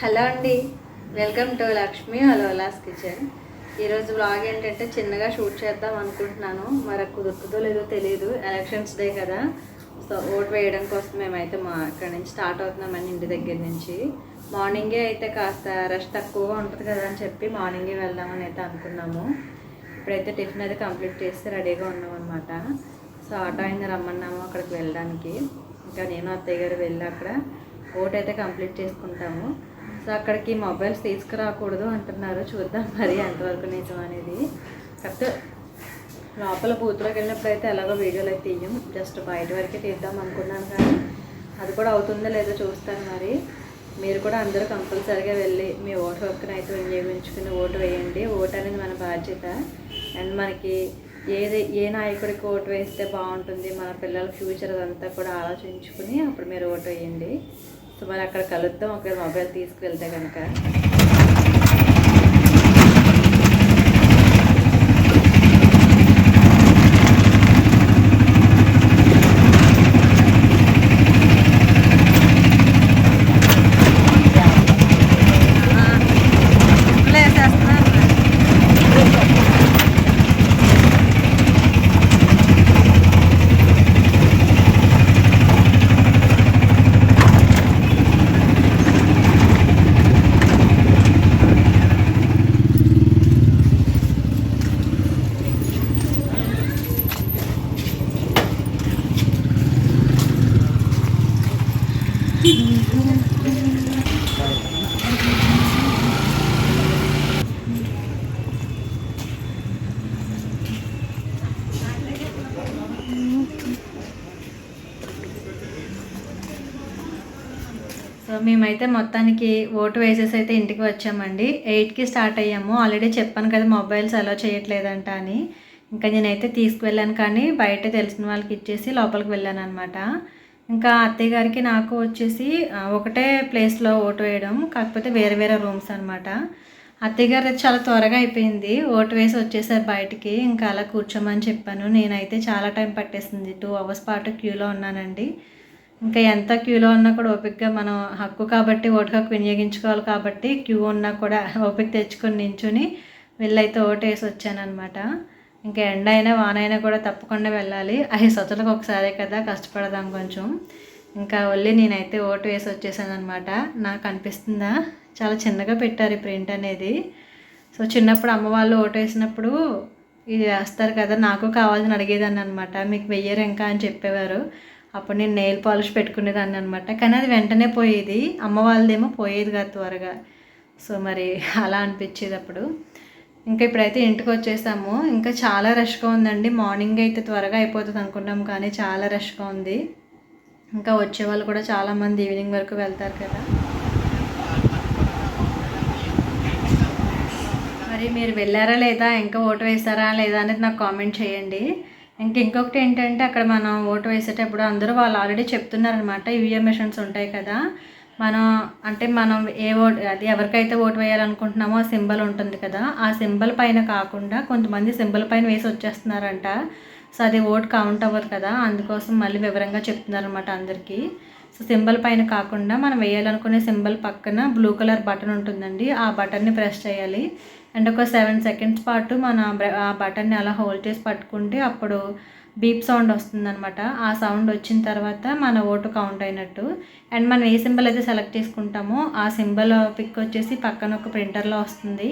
Hello అండి. Welcome to Lakshmi అలోలాస్ kitchen. ఈరోజు బ్లాగ్ ఏంటంటే చిన్నగా షూట్ చేద్దాం అనుకుంటున్నాను. మరి కుదురుతుందో లేదో తెలియదు ఎలక్షన్స్ డే కదా. సో ఓట్ వేయడం కోసం మేమైతే మా అక్కడి నుంచి స్టార్ట్ అవుతున్నామని ఇంటి దగ్గర నుంచి. మార్నింగే అయితే కాస్త రష్ తక్కువగా ఉంటుంది కదా అని చెప్పి మార్నింగే వెళ్దామని అయితే అనుకున్నాము. ఇప్పుడైతే టిఫిన్ అయితే కంప్లీట్ చేసి రెడీగా ఉన్నాం అనమాట సో ఆటో అయినా రమ్మన్నాము అక్కడికి వెళ్ళడానికి. ఇంకా నేను అత్తయ్య గారు వెళ్ళి అక్కడ ఓట్ అయితే కంప్లీట్ చేసుకుంటాము. సో అక్కడికి మొబైల్స్ తీసుకురాకూడదు అంటున్నారు. చూద్దాం మరి ఎంతవరకు నిజం అనేది. కాకపోతే లోపల బూత్లోకి వెళ్ళినప్పుడు అయితే ఎలాగో వీడియోలు అయితే తీయం. జస్ట్ బయట వరకే తీద్దాం అనుకున్నాను కానీ అది కూడా అవుతుందో లేదో చూస్తాను మరి. మీరు కూడా అందరూ కంపల్సరీగా వెళ్ళి మీ ఓటు హక్కును అయితే వినియోగించుకుని ఓటు వేయండి. ఓటు అనేది మన బాధ్యత. అండ్ మనకి ఏది ఏ నాయకుడికి ఓటు వేస్తే బాగుంటుంది మన పిల్లల ఫ్యూచర్ అదంతా కూడా ఆలోచించుకుని అప్పుడు మీరు ఓటు వేయండి. సో మరి అక్కడ కలుద్దాం. ఒకవేళ మొబైల్ తీసుకువెళ్తే కనుక సో మేమైతే మొత్తానికి ఓటు వేసేసి అయితే ఇంటికి వచ్చామండి. ఎయిట్కి స్టార్ట్ అయ్యాము. ఆల్రెడీ చెప్పాను కదా మొబైల్స్ అలో చేయట్లేదంట అని. ఇంకా నేనైతే తీసుకువెళ్ళాను కానీ బయట తెలిసిన వాళ్ళకి ఇచ్చేసి లోపలికి వెళ్ళాను అనమాట ఇంకా అత్తయ్య గారికి నాకు వచ్చేసి ఒకటే ప్లేస్లో ఓటు వేయడం కాకపోతే వేరే వేరే రూమ్స్ అనమాట అత్తయ్య గారు అయితే చాలా త్వరగా అయిపోయింది. ఓటు వేసి వచ్చేసారు బయటికి. ఇంకా అలా కూర్చోమని చెప్పాను. నేనైతే చాలా టైం పట్టేసింది. టూ అవర్స్ పాటు క్యూలో ఉన్నానండి. ఇంకా ఎంత క్యూలో ఉన్నా కూడా ఓపికగా మనం హక్కు కాబట్టి ఓటు హక్కు వినియోగించుకోవాలి కాబట్టి క్యూ ఉన్నా కూడా ఓపిక తెచ్చుకొని నించుని వెళ్ళైతే ఓటు వేసి వచ్చానమాట ఇంకా ఎండ అయినా వాన అయినా కూడా తప్పకుండా వెళ్ళాలి. అవి సంవత్సరాలకు ఒకసారే కదా కష్టపడదాం కొంచెం. ఇంకా వెళ్ళి నేనైతే ఓటు వేసి వచ్చేసాను అనమాట నాకు అనిపిస్తుందా? చాలా చిన్నగా పెట్టారు ఈ ప్రింట్ అనేది. సో చిన్నప్పుడు అమ్మ వాళ్ళు ఓటు వేసినప్పుడు ఇది వేస్తారు కదా నాకు కావాల్సిన అడిగేదాన్ని అనమాట మీకు వెయ్యరు ఇంకా అని చెప్పేవారు. అప్పుడు నేను నెయిల్ పాలిష్ పెట్టుకునేదాన్ని అనమాట కానీ అది వెంటనే పోయేది. అమ్మ వాళ్ళదేమో పోయేది కాదు త్వరగా. సో మరి అలా అనిపించేది అప్పుడు. ఇంకా ఇప్పుడైతే ఇంటికి వచ్చేసాము. ఇంకా చాలా రష్గా ఉందండి. మార్నింగ్ అయితే త్వరగా అయిపోతుంది అనుకున్నాం కానీ చాలా రష్గా ఉంది. ఇంకా వచ్చే వాళ్ళు కూడా చాలామంది ఈవినింగ్ వరకు వెళ్తారు కదా. మరి మీరు వెళ్ళారా లేదా? ఇంకా ఓటు వేసారా లేదా అనేది నాకు కామెంట్ చేయండి. ఇంక ఇంకొకటి ఏంటంటే అక్కడ మనం ఓటు వేసేటప్పుడు అందరూ వాళ్ళు ఆల్రెడీ చెప్తున్నారనమాట ఈవీఎం మిషన్స్ ఉంటాయి కదా. మనం అంటే మనం ఏ ఓటు అది ఎవరికైతే ఓటు వేయాలనుకుంటున్నామో ఆ సింబల్ ఉంటుంది కదా. ఆ సింబల్ పైన కాకుండా కొంతమంది సింబల్ పైన వేసి వచ్చేస్తున్నారంట. సో అది ఓట్ కౌంట్ అవ్వదు కదా. అందుకోసం మళ్ళీ వివరంగా చెప్తున్నారనమాట అందరికీ. సో సింబల్ పైన కాకుండా మనం వేయాలనుకునే సింబల్ పక్కన బ్లూ కలర్ బటన్ ఉంటుందండి. ఆ బటన్ని ప్రెస్ చేయాలి. అండ్ ఒక సెవెన్ సెకండ్స్ పాటు మన ఆ బటన్ని అలా హోల్డ్ చేసి పట్టుకుంటే అప్పుడు బీప్ సౌండ్ వస్తుందనమాట ఆ సౌండ్ వచ్చిన తర్వాత మన ఓటు కౌంట్ అయినట్టు. అండ్ మనం ఏ సింబల్ అయితే సెలెక్ట్ చేసుకుంటామో ఆ సింబల్ పిక్ వచ్చేసి పక్కన ఒక ప్రింటర్లో వస్తుంది.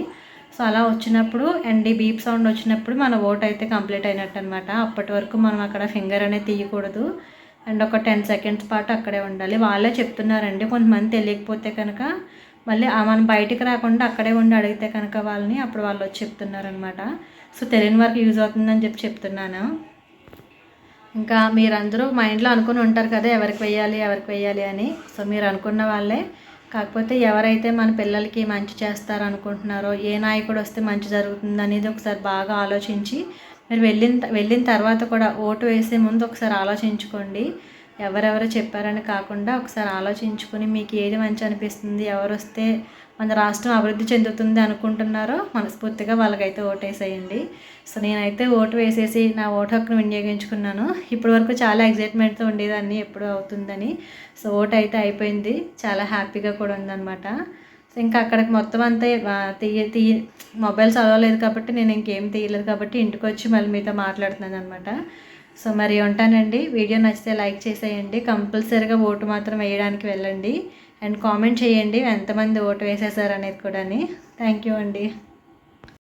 సో అలా వచ్చినప్పుడు అండ్ ఈ బీప్ సౌండ్ వచ్చినప్పుడు మన ఓట్ అయితే కంప్లీట్ అయినట్టు అనమాట అప్పటి వరకు మనం అక్కడ ఫింగర్ అనేది తీయకూడదు. అండ్ ఒక టెన్ సెకండ్స్ పాటు అక్కడే ఉండాలి. వాళ్ళే చెప్తున్నారండి. కొంతమంది తెలియకపోతే కనుక మళ్ళీ ఆ మనం బయటికి రాకుండా అక్కడే ఉండి అడిగితే కనుక వాళ్ళని అప్పుడు వాళ్ళు వచ్చి చెప్తున్నారనమాట సో తెలియని వరకు యూజ్ అవుతుందని చెప్పి చెప్తున్నాను. ఇంకా మీరందరూ మైండ్లో అనుకుని ఉంటారు కదా ఎవరికి వెయ్యాలి ఎవరికి వెయ్యాలి అని. సో మీరు అనుకున్న వాళ్ళే. కాకపోతే ఎవరైతే మన పిల్లలకి మంచి చేస్తారు అనుకుంటున్నారో ఏ నాయకుడు వస్తే మంచి జరుగుతుంది అనేది ఒకసారి బాగా ఆలోచించి మీరు వెళ్ళిన వెళ్ళిన తర్వాత కూడా ఓటు వేసే ముందు ఒకసారి ఆలోచించుకోండి. ఎవరెవరు చెప్పారని కాకుండా ఒకసారి ఆలోచించుకుని మీకు ఏది మంచి అనిపిస్తుంది ఎవరు వస్తే మన రాష్ట్రం అభివృద్ధి చెందుతుంది అనుకుంటున్నారో మనస్ఫూర్తిగా వాళ్ళకైతే ఓటేసేయండి. సో నేనైతే ఓటు వేసేసి నా ఓటు హక్కును వినియోగించుకున్నాను. ఇప్పటి వరకు చాలా ఎగ్జైట్మెంట్తో ఉండేదాన్ని ఎప్పుడు అవుతుందని. సో ఓటు అయితే అయిపోయింది. చాలా హ్యాపీగా కూడా ఉందన్నమాట. సో ఇంకా అక్కడికి మొత్తం అంతా తీయ తీయ మొబైల్ చదవలేదు కాబట్టి నేను ఇంకేం తీయలేదు కాబట్టి ఇంటికి వచ్చి మళ్ళీ మీతో మాట్లాడుతున్నాను అనమాట సో మరి ఉంటానండి. వీడియో నచ్చితే లైక్ చేసేయండి. కంపల్సరీగా ఓటు మాత్రం వేయడానికి వెళ్ళండి. అండ్ కామెంట్ చేయండి. ఎంతమంది ఓటు వేసేసారు అనేది కూడా థ్యాంక్ యూ అండి.